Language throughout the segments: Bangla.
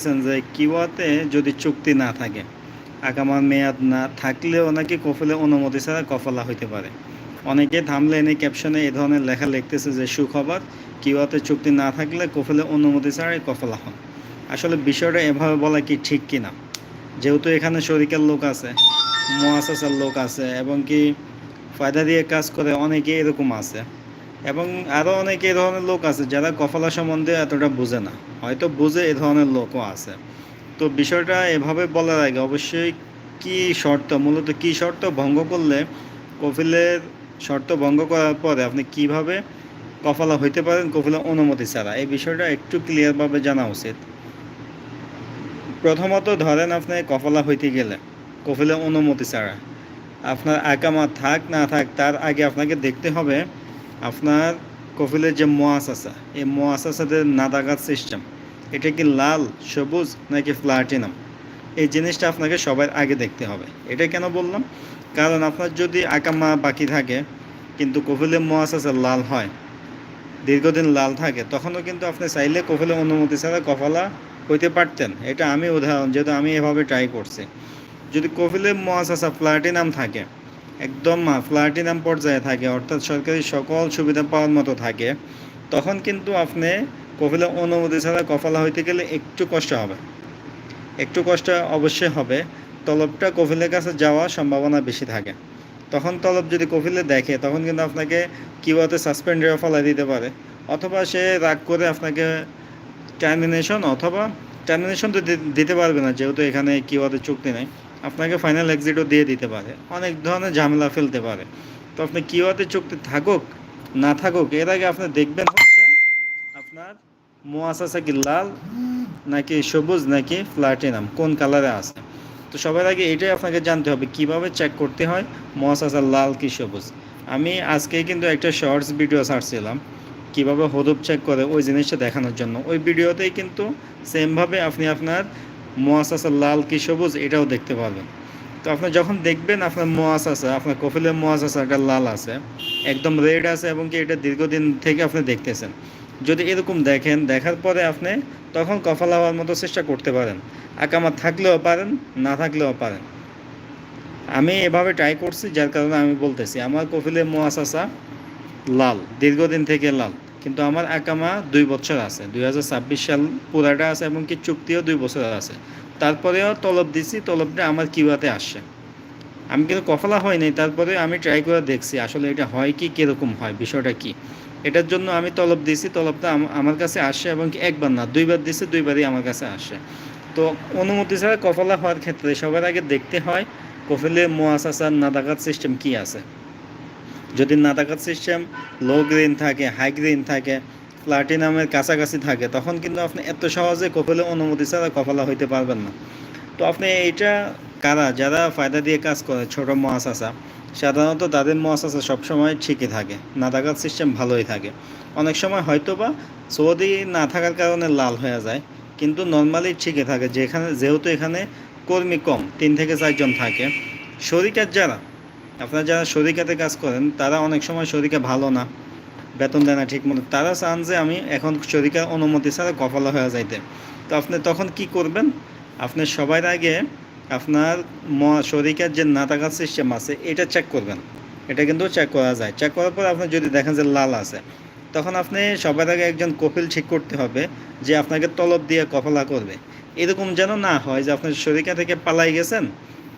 যে কিওয়াতে যদি চুক্তি না থাকে আকামার মেয়াদ না থাকলেও নাকি কফিলে অনুমতি ছাড়া কফলা হইতে পারে। অনেকে থামলে এনে ক্যাপশনে এই ধরনের লেখা লিখতেছে যে, সুখবর কিওয়াতে চুক্তি না থাকলে কফিলে অনুমতি ছাড়াই কফলা হন। আসলে বিষয়টা এভাবে বলা কি ঠিক কি না যেহেতু এখানে শরিকের লোক আছে মোয়াসাসার লোক আছে, এবং কি ফায়দা দিয়ে কাজ করে অনেকে এরকম আছে। এবং আরও অনেকে এই ধরনের লোক আছে যারা কফলা সম্বন্ধে এতটা বোঝে না। হয়তো বোঝে এ ধরনের লোকও আছে। তো বিষয়টা এভাবে বলার আগে অবশ্যই কি শর্ত, মূলত কি শর্ত ভঙ্গ করলে কফিলের শর্ত ভঙ্গ করার পরে আপনি কীভাবে কফলা হইতে পারেন, কফিলের অনুমতি ছাড়া? এই বিষয়টা একটু ক্লিয়ারভাবে জানা উচিত। প্রথমত ধরেন আপনি কফলা হইতে গেলে, কফিলের অনুমতি ছাড়া। আপনার আকামা থাক, না থাক, তার আগে আপনাকে দেখতে হবে আপনার কফিলের যে মোয়াস আছে এই মোয়াস আসাদের নাদাগাত সিস্টেম, এটা কি লাল, সবুজ নাকি প্লাটিনাম? এই জিনিসটা আপনাকে সবার আগে দেখতে হবে। এটা কেন বললাম? কারণ আপনার যদি আকামা বাকি থাকে, কিন্তু কফিলের মোয়াস আছে লাল হয়, দীর্ঘদিন লাল থাকে, তখনও কিন্তু আপনি চাইলে কফিলের অনুমতি ছাড়া কফলা হইতে পারতেন। এটা আমি উদাহরণ, যেহেতু আমি এভাবে ট্রাই করছি। যদি কফিলের মোয়াসাসা প্লাটিনাম থাকে একদম প্লাটিনাম পর্যায়ে থাকে, অর্থাৎ সরকারি সকল সুবিধা পাওয়ার মতো থাকে, তখন কিন্তু আপনি কফিলের অনুমতি ছাড়া কফলা হইতে গেলে একটু কষ্ট হবে। একটু কষ্ট অবশ্যই হবে। তলবটা কফিলের কাছে যাওয়ার সম্ভাবনা বেশি থাকে। তখন তলব যদি কফিলে দেখে, তখন কিন্তু আপনাকে কিওয়াতে সাসপেন্ডের ফলাই দিতে পারে। অথবা সে রাগ করে আপনাকে টার্মিনেশন অথবা টার্মিনেশন তো দিতে পারবে না, যেহেতু এখানে কিওয়াতে চুক্তি নেই। আপনাকে ফাইনাল এক্সিটও দিয়ে দিতে পারে। অনেক ধরনের ঝামেলা ফেলতে পারে। তো আপনি কিওয়াতে চুক্তি থাকুক, না থাকুক, এর আগে আপনি দেখবেন হচ্ছে আপনার মোয়াসাসা কি লাল নাকি সবুজ নাকি প্লাটিনাম কোন কালারে আছে? তো সবার আগে এটাই আপনাকে জানতে হবে, কীভাবে চেক করতে হয় মোয়াসাসা লাল কি সবুজ? আমি আজকে কিন্তু একটা শর্টস ভিডিও ছাড়ছিলাম, কীভাবে হদুপ চেক করে ওই জিনিসটা দেখানোর জন্য। ওই ভিডিওতেই কিন্তু সেমভাবে আপনি আপনার মোয়াসাসা লাল কি সবুজ, এটাও দেখতে পারবেন তো আপনি যখন দেখবেন আপনার মোয়াসাসা, আপনার কফিলের একটা লাল আছে, একদম রেড আছে এবং কি এটা দীর্ঘদিন থেকে আপনি দেখতেছেন। যদি এরকম দেখেন, দেখার পরে আপনি তখন কফলা হওয়ার মতো চেষ্টা করতে পারেন। আকামা থাকলেও পারেন, না থাকলেও পারেন। আমি এভাবে ট্রাই করছি, যার কারণে আমি বলতেছি, আমার কফিলের মোয়াসাসা লাল, দীর্ঘদিন থেকে লাল। কিন্তু আমার আকামা দুই বছর আছে। দুই হাজার ছাব্বিশ সাল পুরাটা আছে এবং কি চুক্তিও দুই বছর আছে। তারপরেও তলব দিছি, তলবটা আমার কিউয়াতে আসছে। আমি কিন্তু কফলা হয় নাই তারপরে আমি ট্রাই করে দেখছি আসলে এটা হয় কি, কীরকম হয়, বিষয়টা কি। এটার জন্য আমি তলব দিছি, তলবটা আমার কাছে আসে এবং একবার না, দুইবার দিছি, দুইবারই আমার কাছে আসে তো অনুমতি ছাড়া কফলা হওয়ার ক্ষেত্রে সবার আগে দেখতে হয় কফিলে মোয়াসাসার নাদাকাত সিস্টেম কি আছে। যদি নাদাকাত সিস্টেম লো গ্রেন থাকে হাই গ্রেন থাকে প্লাটিনামের কাছাকাছি থাকে, তখন কিন্তু আপনি এত সহজে কফলে অনুমতি ছাড়া কফলা হইতে পারবেন না। তো আপনি এইটা কারা? যারা ফায়দা দিয়ে কাজ করে, ছোট মহাসাসা সাধারণত তাদের মহাসাসা সবসময় ঠিকই থাকে নাদাকাত সিস্টেম ভালোই থাকে। অনেক সময় হয়তো বা সৌদি না থাকার কারণে লাল হয়ে যায়, কিন্তু নর্মালি ঠিকই থাকে, যেখানে যেহেতু এখানে কর্মী কম, তিন থেকে চারজন থাকে, শরিকার যারা আপনারা যারা শরিকাতে কাজ করেন, তারা অনেক সময় শরিকা ভালো না, বেতন দেয় না ঠিক মতো। তারা চান যে আমি এখন শরিকার অনুমতি ছাড়া কফলা হয়ে যাইতে। তো আপনি তখন কি করবেন? আপনি সবার আগে আপনার শরিকার যে নাতাকাত সিস্টেম আছে, এটা চেক করবেন। এটা কিন্তু চেক করা যায়। চেক করার পর আপনি যদি দেখেন যে লাল আছে, তখন আপনি সবার আগে একজন কপিল ঠিক করতে হবে যে আপনাকে তলব দিয়ে কফলা করবে। এরকম যেন না হয় যে আপনার শরিকা থেকে পালাই গেছেন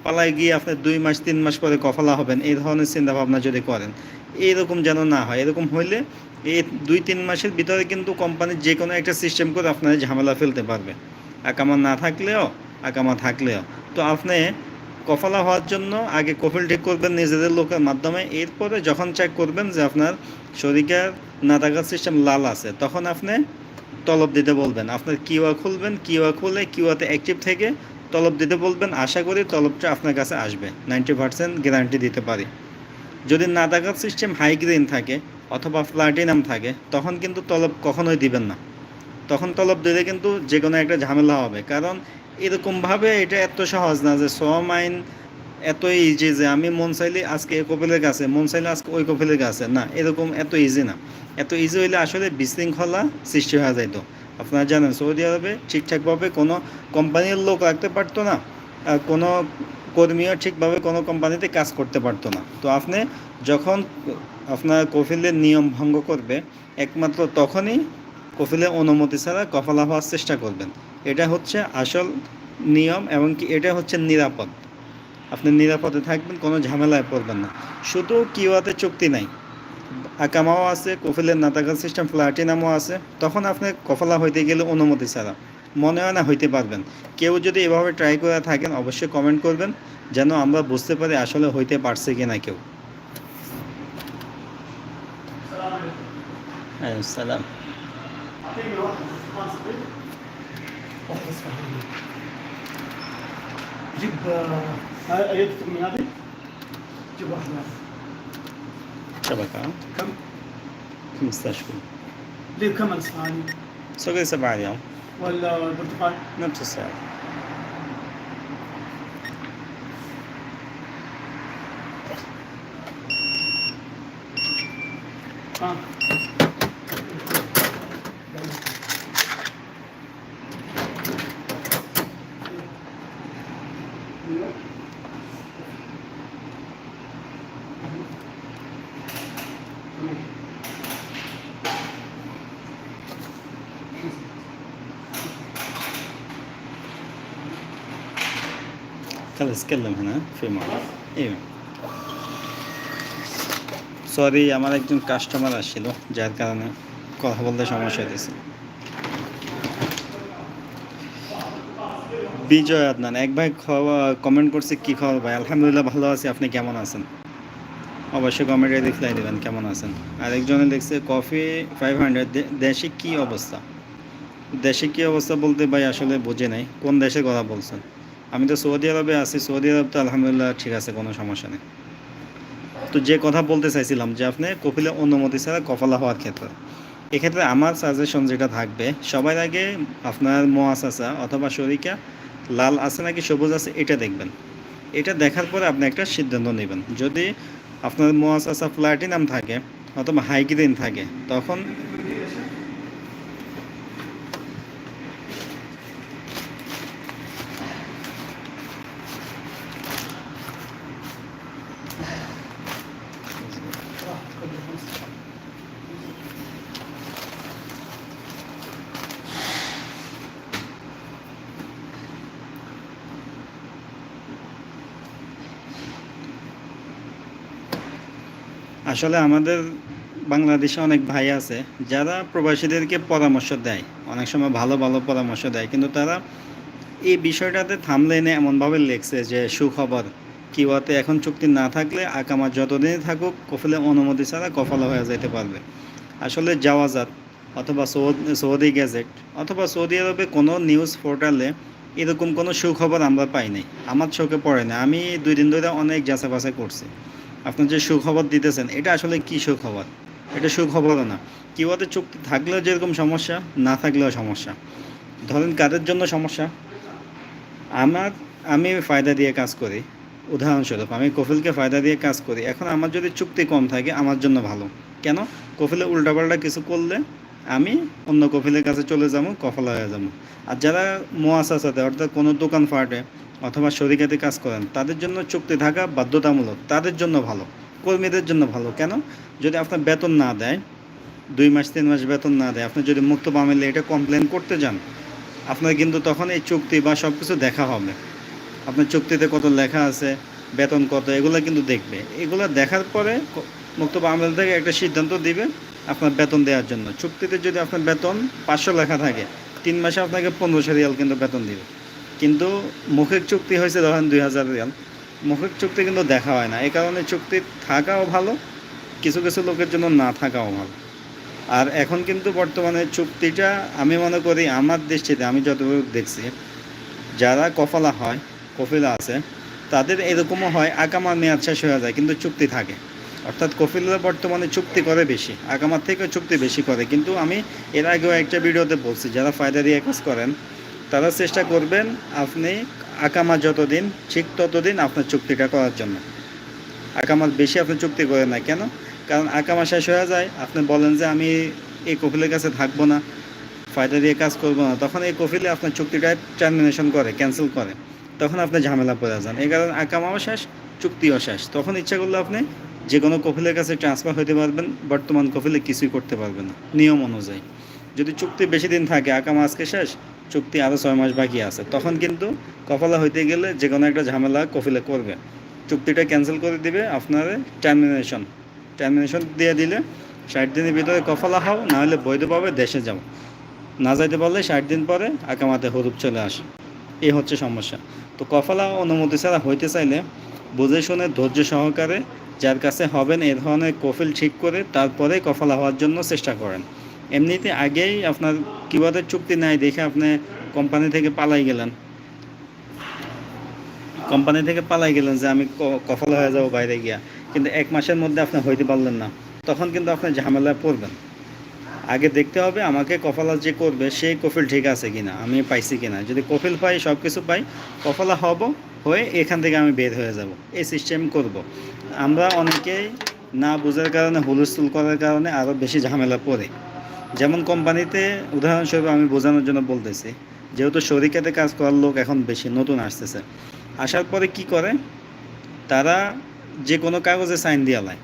পালাই গিয়ে আপনি দুই মাস, তিন মাস পরে কফলা হবেন, এই ধরনের চিন্তা ভাবনা যদি করেন, এরকম যেন না হয়। এরকম হইলে এই দুই, তিন মাসের ভিতরে কিন্তু কোম্পানির যে কোনো একটা সিস্টেম করে আপনার ঝামেলা ফেলতে পারবে আকামা না থাকলেও, আকামা থাকলেও। তো আপনি কফলা হওয়ার জন্য আগে কফিল ঠিক করবেন নিজেদের লোকের মাধ্যমে, এরপরে যখন চেক করবেন যে আপনার শরিকার না থাকার সিস্টেম লাল আছে, তখন আপনি তলব দিতে বলবেন। আপনার কিওয়া খুলবেন কিওয়া খুলে কিওয়াতে অ্যাক্টিভ থেকে তলব দিতে বলবেন, আশা করি তলবটা আপনার কাছে আসবে। নাইনটি পার্সেন্ট গ্যারান্টি দিতে পারি। যদি না থাকার সিস্টেম হাই গ্রেন থাকে অথবা প্লাটিনাম থাকে, তখন কিন্তু তলব কখনোই দিবেন না। তখন তলব দিলে কিন্তু যে কোনো একটা ঝামেলা হবে। কারণ এরকমভাবে এটা এত সহজ না যে স মাইন এত ইজি যে আমি মন চাইলে আজকে এই কপিলের কাছে, মন চাইলে আজকে ওই কপিলের কাছে। না, এরকম এত ইজি না। এত ইজি হইলে আসলে বিশৃঙ্খলা সৃষ্টি হয়ে যাইতো। আপনারা জানেন, সৌদি আরবে ঠিকঠাকভাবে কোনো কোম্পানির লোক রাখতে পারতো না কোনো কর্মীও ঠিকভাবে কোনো কোম্পানিতে কাজ করতে পারতো না। তো আপনি যখন আপনার কফিলের নিয়ম ভঙ্গ করবে, একমাত্র তখনই কফিলের অনুমতি ছাড়া কফালা হওয়ার চেষ্টা করবেন। এটা হচ্ছে আসল নিয়ম এবং কি এটা হচ্ছে নিরাপদ। আপনি নিরাপদে থাকবেন, কোনো ঝামেলায় পড়বেন না। শুধু কিওয়াতে চুক্তি নাই আকামাও আছে কফিলের নাতাকাল সিস্টেম প্লাটিনামও আছে তখন আপনি কফলা হইতে গেলে অনুমতি ছাড়া মনে হয় না হইতে পারবেন কেউ যদি এভাবে ট্রাই করে থাকেন অবশ্যই কমেন্ট করবেন যেন আমরা বুঝতে পারি আসলে হইতে পারছে কিনা কেউ হ্যাঁ সালাম أعطيني واحد خمس بيت واحد بس فهمني جيب آه، هاي ايدتك من هذه جيب واحدة شبكة. كم؟ 15 كيلو ليه كم الاسماعيلي سوق سبعة ريال ولا البرتقال نفس السعر. آه. خلاص اتكلم هنا في معرض ايوه সরি আমার একজন কাস্টমার আসছিল যার কারণে কথা বলতে সমস্যা হয়েছে বিজয় আদনান এক ভাই কমেন্ট করছে কি খবর ভাই আলহামদুলিল্লাহ ভালো আছি আপনি কেমন আছেন অবশ্যই কমেন্টে রিপ্লাই দেবেন, কেমন আছেন? আরেকজনে দেখছে, কফি ফাইভ হান্ড্রেড দেশে কি অবস্থা? দেশে কি অবস্থা বলতে ভাই আসলে বুঝে নাই, কোন দেশের কথা বলছেন? আমি তো সৌদি আরবে আছি, সৌদি আরব তো আলহামদুলিল্লাহ ঠিক আছে, কোনো সমস্যা নেই। তো যে কথা বলতে চাইছিলাম যে আপনি কপিলের অনুমতি ছাড়া কফলা হওয়ার ক্ষেত্রে, এক্ষেত্রে আমার সাজেশন যেটা থাকবে, সবার আগে আপনার মোয়াসাসা অথবা শরিকা, লাল আছে নাকি সবুজ আছে, এটা দেখবেন। এটা দেখার পরে আপনি একটা সিদ্ধান্ত নেবেন। যদি আপনার মোয়াসাসা প্লাটিনাম থাকে অথবা হাইকিদিন থাকে। তখন আসলে আমাদের বাংলাদেশে অনেক ভাই আছে, যারা প্রবাসীদেরকে পরামর্শ দেয়, অনেক সময় ভালো ভালো পরামর্শ দেয়, কিন্তু তারা এই বিষয়টাতে থামলে এনে এমনভাবে লেখছে যে, সুখবর। কিওয়াতে এখন চুক্তি না থাকলে আকামা যতদিনই থাকুক, কফিলে অনুমতি ছাড়া কফলা হয়ে যেতে পারবে। আসলে যাওয়াজাত অথবা সৌদ- গ্যাজেট, অথবা সৌদি আরবে কোনো নিউজ পোর্টালে এরকম কোনো সুখবর আমরা পাই নাই। আমার চোখে পড়ে না। আমি দুই দিন ধরে অনেক যাচাই বাছাই করছি। আপনি যে সুখবর দিতেছেন, এটা আসলে কী সুখবর? এটা সুখবরও না। কিওয়াতে চুক্তি থাকলেও যেরকম সমস্যা, না থাকলেও সমস্যা। ধরেন কাদের জন্য সমস্যা? আমার, আমি ফায়দা দিয়ে কাজ করি। উদাহরণস্বরূপ, আমি কফিলকে ফায়দা দিয়ে কাজ করি। এখন আমার যদি চুক্তি কম থাকে, আমার জন্য ভালো। কেন? কফিলে উল্টাপাল্টা কিছু করলে আমি অন্য কফিলের কাছে চলে যাব, কফলা হয়ে যাব। আর যারা মোয়াসাসাতে অর্থাৎ কোনো দোকান ফাটে অথবা শরিকাতে কাজ করেন, তাদের জন্য চুক্তি থাকা বাধ্যতামূলক, তাদের জন্য ভালো, কর্মীদের জন্য ভালো। কেন? যদি আপনার বেতন না দেয়, দুই মাস, তিন মাস বেতন না দেয়, আপনি যদি মুক্ত পামিলে এটা কমপ্লেন করতে যান, আপনার কিন্তু তখন এই চুক্তি বা সব কিছু দেখা হবে। আপনার চুক্তিতে কত লেখা আছে, বেতন কত, এগুলো কিন্তু দেখবে। এগুলো দেখার পরে মুক্তব আমল থেকে একটা সিদ্ধান্ত দিবে আপনার বেতন দেওয়ার জন্য। চুক্তিতে যদি আপনার বেতন পাঁচশো লেখা থাকে, তিন মাসে আপনাকে পনেরোশো রিয়াল কিন্তু বেতন দিবে। কিন্তু মৌখিক চুক্তি হয়েছে ধরেন দুই হাজার রিয়াল। মৌখিক চুক্তি কিন্তু দেখা হয় না। এই কারণে চুক্তি থাকাও ভালো, কিছু কিছু লোকের জন্য না থাকাও ভালো। আর এখন কিন্তু বর্তমানে চুক্তিটা আমি মনে করি আমার দৃষ্টিতে, আমি যতটুকু দেখছি, যারা কফলা হয়, কফিলা আছে, তাদের এরকমও হয় আকামার মেয়াদ শেষ হয়ে যায়, কিন্তু চুক্তি থাকে। অর্থাৎ কফিলরা বর্তমানে চুক্তি করে বেশি আকামার থেকে চুক্তি বেশি করে। কিন্তু আমি এর আগেও একটা ভিডিওতে বলছি, যারা ফায়দা দিয়ে কাজ করেন, তারা চেষ্টা করবেন আপনি আকামা যতদিন, ঠিক ততদিন আপনার চুক্তিটা করার জন্য। আকামার বেশি আপনি চুক্তি করেন না কেন? কারণ আকামা শেষ হয়ে যায়, আপনি বলেন যে আমি এই কপিলের কাছে থাকব না, ফায়দা দিয়ে কাজ করব না, তখন এই কফিলে আপনার চুক্তিটা টার্মিনেশন করে ক্যান্সেল করে, তখন আপনি ঝামেলা পড়ে যান। এই কারণে আকামাও শেষ, চুক্তিও শেষ। তখন ইচ্ছা করলে আপনি যে কোনো কফিলের কাছে ট্রান্সফার হতে পারবেন, বর্তমান কফিলে কিছুই করতে পারবেন না, নিয়ম অনুযায়ী। যদি চুক্তি বেশি দিন থাকে আকামা আজকে শেষ, চুক্তি আরও ছয় মাস বাকি আছে, তখন কিন্তু কফলা হইতে গেলে যে কোনো একটা ঝামেলা কফিলে করবে। চুক্তিটা ক্যান্সেল করে দিবে আপনার টার্মিনেশন টার্মিনেশন দিয়ে দিলে ষাট দিনের ভিতরে কফলা হও, নাহলে বৈধভাবে দেশে যাও। না যাইতে পারলে ষাট দিন পরে আকামাতে হরুপ চলে আসে। এই হচ্ছে সমস্যা। তো কফলা অনুমতি ছাড়া হইতে চাইলে বুঝে শুনে ধৈর্য সহকারে যার কাছে হবেন এ ধরনের কফিল ঠিক করে তারপরে কফলা হওয়ার জন্য চেষ্টা করেন। এমনিতে আগেই আপনার কিবাদের চুক্তি নাই দেখে আপনি কোম্পানি থেকে পালাই গেলেন। কোম্পানি থেকে পালাই গেলেন যে আমি কফল হয়ে যাব বাইরে গিয়া। কিন্তু এক মাসের মধ্যে আপনি হইতে পারলেন না। তখন কিন্তু আপনি ঝামেলায় পড়বেন। আগে দেখতে হবে আমাকে কফলা যে করবে, সেই কফিল ঠিক আছে কিনা, আমি পাইছি কিনা। যদি কফিল পাই সব কিছু পাই, কফলা হব হয়ে এখান থেকে আমি বের হয়ে যাব। এই সিস্টেম করব। আমরা অনেকেই না বোঝার কারণে, হুলস্থুল করার কারণে আরও বেশি ঝামেলা পড়ে। যেমন কোম্পানিতে উদাহরণস্বরূপ আমি বোঝানোর জন্য বলতেছি, যেহেতু শরিকাতে কাজ করার লোক এখন বেশি নতুন আসতেছে। আসার পরে কি করে? তারা যে কোনো কাগজে সাইন দিয়ে লায়।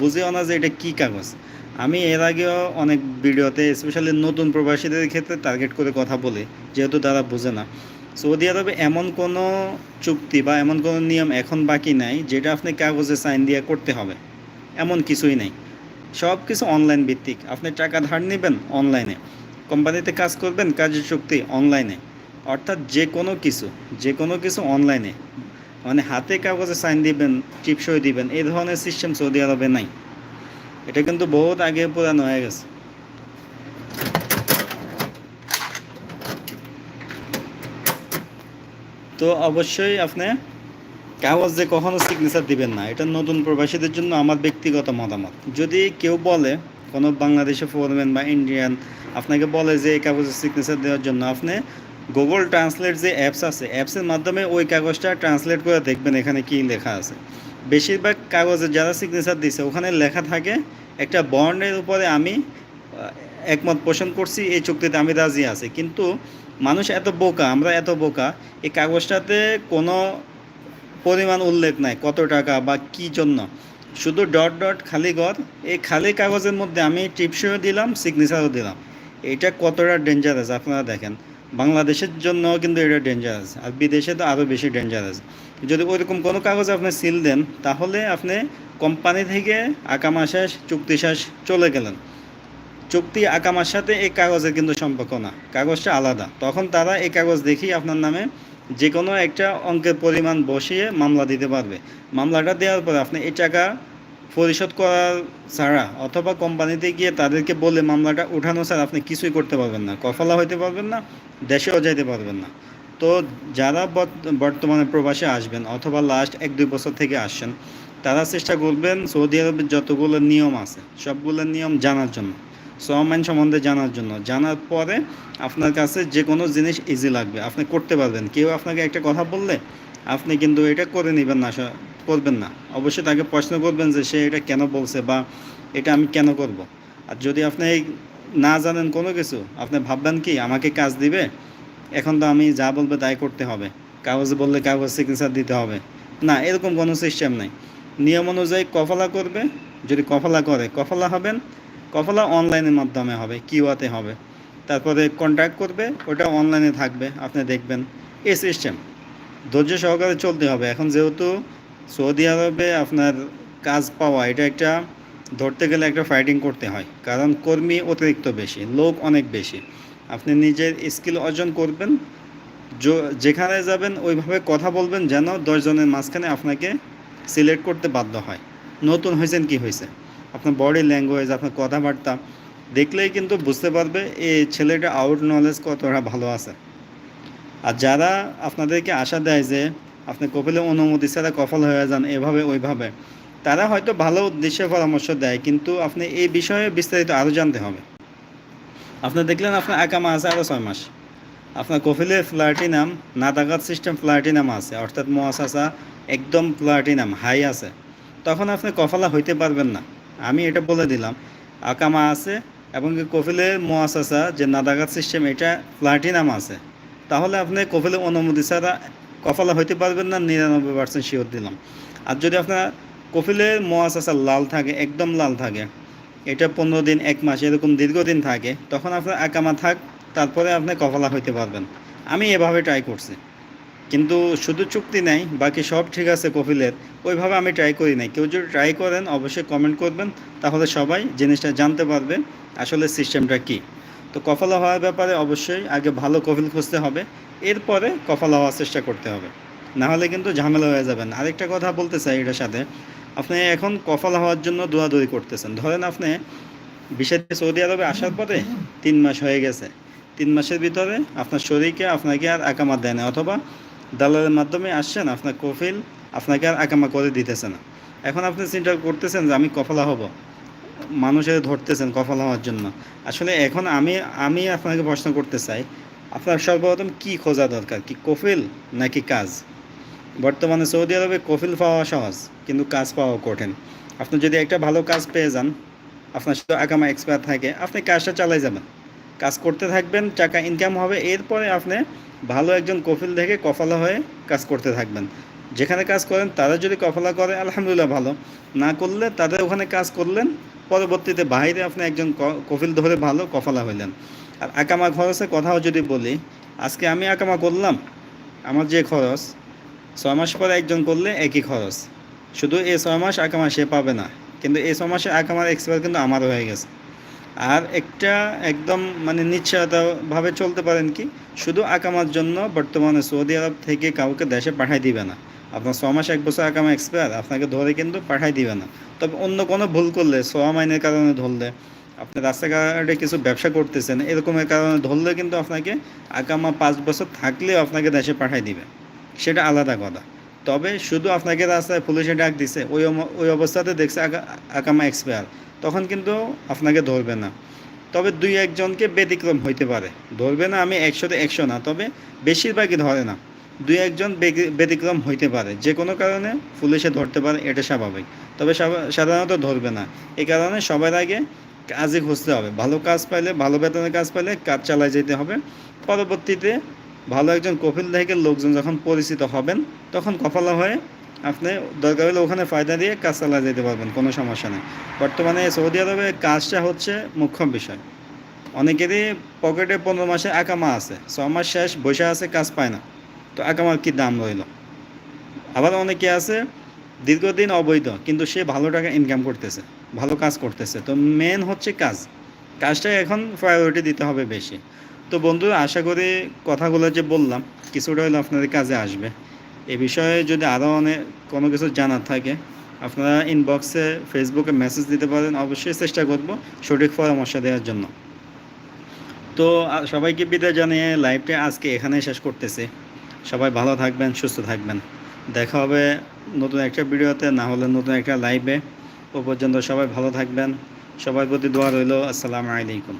বুঝেও না যে এটা কী কাগজ। আমি এর আগেও অনেক ভিডিওতে স্পেশালি নতুন প্রবাসীদের ক্ষেত্রে টার্গেট করে কথা বলি, যেহেতু তারা বোঝে না। সৌদি আরবে এমন কোনো চুক্তি বা এমন কোনো নিয়ম এখন বাকি নাই যেটা আপনি কাগজে সাইন দিয়ে করতে হবে। এমন কিছুই নেই। সব কিছু অনলাইন ভিত্তিক। আপনি টাকা ধার নেবেন অনলাইনে কোম্পানিতে কাজ করবেন, কাজের চুক্তি অনলাইনে অর্থাৎ যে কোনো কিছু, যে কোনো কিছু অনলাইনে মানে হাতে কাগজে সাইন দিবেন, টিপসই দিবেন, এই ধরনের সিস্টেম সৌদি আরবে নাই। এটা কিন্তু বহুত আগে পুরানো হয়ে গেছে। তো অবশ্যই আপনি কাগজে কখনো সিগনেচার দিবেন না। এটা নতুন প্রবাসীদের জন্য আমার ব্যক্তিগত মতামত। যদি কেউ বলে, কোনো বাংলাদেশে ফোরম্যান বা ইন্ডিয়ান আপনাকে বলে যে এই কাগজে সিগনেচার দেওয়ার জন্য আপনি গুগল ট্রান্সলেট যে অ্যাপস আছে অ্যাপসের মাধ্যমে ওই কাগজটা ট্রান্সলেট করে দেখবেন এখানে কি লেখা আছে। বেশিরভাগ কাগজে যারা সিগনেচার দিছে, ওখানে লেখা থাকে, একটা বন্ডের উপরে আমি একমত পোষণ করছি, এই চুক্তিতে আমি রাজি আছি। কিন্তু মানুষ এত বোকা, আমরা এত বোকা, এই কাগজটাতে কোনো পরিমাণ উল্লেখ নাই কত টাকা বা কি জন্য। শুধু ডট ডট খালি ঘর, এই খালি কাগজের মধ্যে আমি টিপসও দিলাম সিগনেচারও দিলাম। এটা কতটা ডেঞ্জারাস আপনারা দেখেন। বাংলাদেশের জন্য কিন্তু এটা ডেঞ্জারাস আর বিদেশে তো আরও বেশি ডেঞ্জারাস যদি ওইরকম কোনো কাগজ আপনি সিল দেন, তাহলে আপনি কোম্পানি থেকে আকামা শেষ চুক্তি শেষ চলে গেলেন। চুক্তি আকামার সাথে এই কাগজের কিন্তু সম্পর্ক না। কাগজটা আলাদা। তখন তারা এই কাগজ দেখি আপনার নামে যে কোনো একটা অঙ্কের পরিমাণ বসিয়ে মামলা দিতে পারবে। মামলাটা দেওয়ার পর আপনি এই টাকা পরিশোধ করার ছাড়া অথবা কোম্পানিতে গিয়ে তাদেরকে বলে মামলাটা উঠানো ছাড়া আপনি কিছুই করতে পারবেন না। কফলা হইতে পারবেন না, দেশেও যাইতে পারবেন না। তো যারা বর্ত- বর্তমানে প্রবাসে আসবেন অথবা লাস্ট এক, দুই বছর থেকে আসছেন, তারা চেষ্টা করবেন সৌদি আরবের যতগুলো নিয়ম আছে, সবগুলো নিয়ম জানার জন্য। আইন সম্বন্ধে জানার জন্য। জানার পরে আপনার কাছে যে কোনো জিনিস ইজি লাগবে। আপনি করতে পারবেন। কেউ আপনাকে একটা কথা বললে আপনি কিন্তু এটা করে নেবেন না করবেন না। অবশ্যই তাকে প্রশ্ন করবেন যে সে এটা কেন বলছে বা এটা আমি কেন করব। আর যদি আপনি না জানেন কোনো কিছু, আপনি ভাববেন কি, আমাকে কাজ দিবে? এখন তো আমি যা বলবে তাই করতে হবে। কাগজ বললে কাগজ সিগনেচার দিতে হবে। না, এরকম কোনো সিস্টেম নেই। নিয়ম অনুযায়ী কফলা করবে। যদি কফলা করে, কফলা হবেন। কফলা অনলাইনের মাধ্যমে হবে, কিওয়াতে হবে। তারপরে কন্ট্যাক্ট করবে, ওটা অনলাইনে থাকবে, আপনি দেখবেন। এই সিস্টেম ধৈর্য সহকারে চলতে হবে। এখন যেহেতু সৌদি আরবে আপনার কাজ পাওয়া, এটা একটা ধরতে গেলে একটা ফাইটিং করতে হয়। কারণ কর্মী অতিরিক্ত বেশি, লোক অনেক বেশি। আপনি নিজের স্কিল অর্জন করবেন যেখানে যাবেন ওইভাবে কথা বলবেন যেন দশজনের মাঝখানে আপনাকে সিলেক্ট করতে বাধ্য হয়। নতুন হয়েছেন কি হয়েছে? আপনার বডি ল্যাঙ্গুয়েজ আপনার কথাবার্তা, দেখলেই কিন্তু বুঝতে পারবে এই ছেলেটা আউট নলেজ কতটা ভালো আছে। আর যারা আপনাদেরকে আশা দেয় যে আপনি কপিলে অনুমতি ছাড়া কফল হয়ে যান এভাবে, ওইভাবে, তারা হয়তো ভালো উদ্দেশ্যে পরামর্শ দেয়, কিন্তু আপনি এই বিষয়ে বিস্তারিত আরও জানতে হবে। আপনি দেখলেন আপনার একামা আছে আরও ছয় মাস। আপনার কফিলে প্লাটিনাম নাদাগাত সিস্টেম প্লাটিনাম আছে, অর্থাৎ মোয়াসাসা একদম প্লাটিনাম হাই আছে। তখন আপনি কফলা হইতে পারবেন না। আমি এটা বলে দিলাম। আকামা আছে এবং কফিলের মোয়াসাসা যে নাদাগাত সিস্টেম, এটা প্লাটিনাম আছে। তাহলে আপনি কফিলের অনুমতি ছাড়া কফালা হইতে পারবেন না, নিরানব্বই পার্সেন্ট শিওর দিলাম। আর যদি আপনার কফিলের মোয়াসাসা লাল থাকে, একদম লাল থাকে, এটা পনেরো দিন, এক মাস, এরকম দীর্ঘদিন থাকে, তখন আপনার আকামা থাক, তারপরে আপনি কফালা হইতে পারবেন। আমি এভাবে ট্রাই করছি। কিন্তু শুধু চুক্তি নাই, বাকি সব ঠিক আছে কফিলের ওইভাবে আমি ট্রাই করি নাই। কেউ যদি ট্রাই করেন, অবশ্যই কমেন্ট করবেন। তাহলে সবাই জিনিসটা জানতে পারবে, আসলে সিস্টেমটা কি। তো কফলা হওয়ার ব্যাপারে অবশ্যই আগে ভালো কফিল খুঁজতে হবে। এরপরে কফলা হওয়ার চেষ্টা করতে হবে। না হলে কিন্তু ঝামেলা হয়ে যাবেন আরেকটা কথা বলতে চাই এটার সাথে। আপনি এখন কফলা হওয়ার জন্য দৌড়াদৌড়ি করতেছেন। ধরেন আপনি বিষয়টি সৌদি আরবে আসার পরে তিন মাস হয়ে গেছে। তিন মাসের ভিতরে আপনার শরীরকে, আপনাকে আর আকামা দেয় না। অথবা দালালের মাধ্যমে আসছেন, আপনার কফিল আপনাকে আর আকামা করে দিতেছে না। এখন আপনি চিন্তা করতেছেন যে আমি কফলা হব। মানুষের ধরতেছেন কফল হওয়ার জন্য। আসলে এখন আমি আমি আপনাকে প্রশ্ন করতে চাই, আপনার সর্বপ্রথম কি খোঁজা দরকার? কি কফিল নাকি কাজ? বর্তমানে সৌদি আরবে কফিল পাওয়া সহজ, কিন্তু কাজ পাওয়া কঠিন। আপনি যদি একটা ভালো কাজ পেয়ে যান, আপনার শুধু আকামা এক্সপায়ার থাকে, আপনি কাজটা চালাই যাবেন। কাজ করতে থাকবেন, টাকা ইনকাম হবে। এরপরে আপনি ভালো একজন কফিল দেখে কফলা হয়ে কাজ করতে থাকবেন। যেখানে কাজ করেন, তারা যদি কফলা করে, আলহামদুলিল্লাহ ভালো। না করলে তাদের ওখানে কাজ করলেন, পরবর্তীতে বাইরে আপনি একজন কফিল ধরে ভালো কফলা হইলেন। আর আকামা খরচের কথাও যদি বলি, আজকে আমি আকামা করলাম, আমার যে খরচ, ছয় মাস পরে একজন করলে একই খরচ। শুধু এই ছয় মাস আকামা সে পাবে না, কিন্তু এই ছয় মাসে আকামার এক্সপায়ার কিন্তু আমারও হয়ে গেছে। আর একটা একদম মানে নিশ্চয়তাভাবে চলতে পারেন কি, শুধু আকামার জন্য বর্তমানে সৌদি আরব থেকে কাউকে দেশে পাঠাই দিবে না। আপনার ছ মাস, এক বছর আকামা এক্সপায়ার আপনাকে ধরে কিন্তু পাঠাই দিবে না। তবে অন্য কোনো ভুল করলে ছ মাইনের কারণে ধরলে, আপনি রাস্তাঘাটে কিছু ব্যবসা করতেছেন, এরকমের কারণে ধরলে কিন্তু আপনাকে আকামা পাঁচ বছর থাকলেও আপনাকে দেশে পাঠাই দিবে। সেটা আলাদা কথা। তবে শুধু আপনাকে রাস্তায় পুলিশে ডাক দিছে, ওই ওই অবস্থাতে দেখছে আকামা এক্সপায়ার তখন কিন্তু আপনাকে ধরবে না। তবে দুই একজনকে ব্যতিক্রম হইতে পারে। ধরবে না, আমি একশোতে একশো না, তবে বেশিরভাগই ধরে না। দুই একজন ব্যতিক্রম হইতে পারে। যে কোনো কারণে পুলিশে ধরতে পারে, এটা স্বাভাবিক। তবে সাধারণত ধরবে না। এই কারণে সবার আগে কাজই খুঁজতে হবে। ভালো কাজ পাইলে, ভালো বেতনের কাজ পাইলে কাজ চালায় যেতে হবে। পরবর্তীতে ভালো একজন কপিল থেকে লোকজন যখন পরিচিত হবেন, তখন কপালা হয়ে আপনি দরকার হলে ওখানে ফায়দা দিয়ে কাজ চালা যেতে পারবেন, কোনো সমস্যা নেই। বর্তমানে সৌদি আরবে কাজটা হচ্ছে মুখ্য বিষয়। অনেকেরই পকেটে পনেরো মাসে আকামা আছে ছ মাস শেষ, বসে আছে, কাজ পায় না। তো আকামার কী দাম রইল? আবার অনেকে আছে, দীর্ঘদিন অবৈধ, কিন্তু সে ভালো টাকা ইনকাম করতেছে, ভালো কাজ করতেছে। তো মেন হচ্ছে কাজ। কাজটাই এখন প্রায়োরিটি দিতে হবে বেশি। তো বন্ধুরা, আশা করি কথাগুলো যে বললাম, কিছুটা হলে আপনাদের কাজে আসবে। এ বিষয়ে যদি আরও অনেক কোনো কিছু জানার থাকে, আপনারা ইনবক্সে ফেসবুকে মেসেজ দিতে পারেন। অবশ্যই চেষ্টা করব সঠিক পরামর্শ দেওয়ার জন্য। তো সবাইকে বিদায় জানিয়ে লাইভটা আজকে এখানেই শেষ করতেছি। সবাই ভালো থাকবেন, সুস্থ থাকবেন। দেখা হবে নতুন একটা ভিডিওতে, না হলে নতুন একটা লাইভে ও পর্যন্ত সবাই ভালো থাকবেন। সবার প্রতি দোয়া রইল। আসসালামু আলাইকুম।